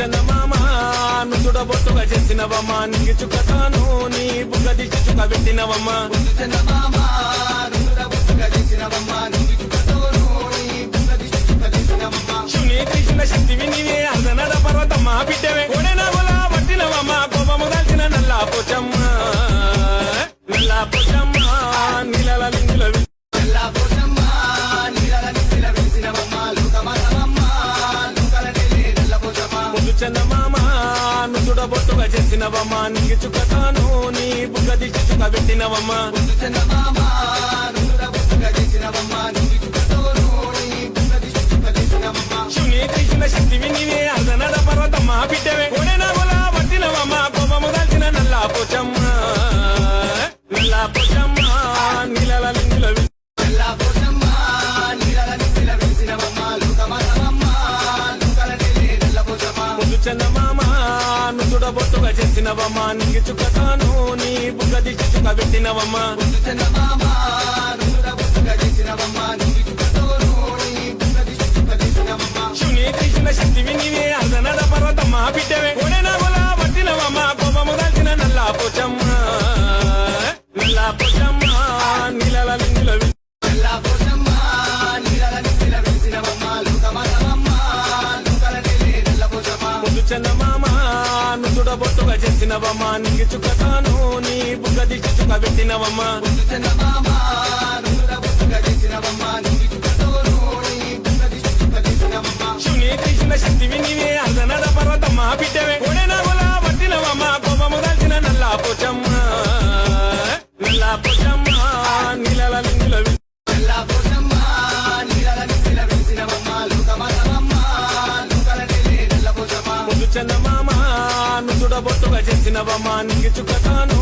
చందమామ నుదుడబొట్టుగా చేసినవమ్మా నీకు చుక్కతాను నీ బుగ్గ దిష్టి చుక్క పెట్టినవమ్మా. చందమామ రుద్ర బుద్ధగా చేసినవమ్మ నీకు చందమామ నుదుడబొట్టుగా చేసినవమ్మా. నీకు చుక్కతాను నీ బుగ్గ దిష్టి చుక్క పెట్టినవమ్మా. చందమామ రుద్ర బుద్ధగా నీకు చుక్కతాను నీ బుగ్గ దిష్టి చుక్క పెట్టినవమ్మా శివుని కృష్ణ శక్తివి నీవే అందనద పర్వతమ్మ బిడ్డవే. నుదుడబొట్టుగా చేసినవమ్మా నీకు చుక్కతాను నీ బుగ్గ దిష్టి చుక్క పెట్టినవమ్మా. నుదుడబొట్టుగా చేసినవమ్మా నీకు చుక్కతాను నీ బుగ్గ దిష్టి చుక్క పెట్టినవమ్మా. చందమామ శివుని కృష్ణ శక్తివి నీవే అందనద పర్వతమ్మా బిడ్డవే. కొడెనగులా పట్టినవమ్మా కోపము దాల్చిన నల్లా పోచమ్మ. నల్లా పోచమ్మ నీలల లింగుల నల్లా పోచమ్మ లోకల నెల్లి నల్ల పోచమ్మ ముందు చందమామ నుదుడబొట్టుగా చేసినవమ్మా నీకు చుక్కతాను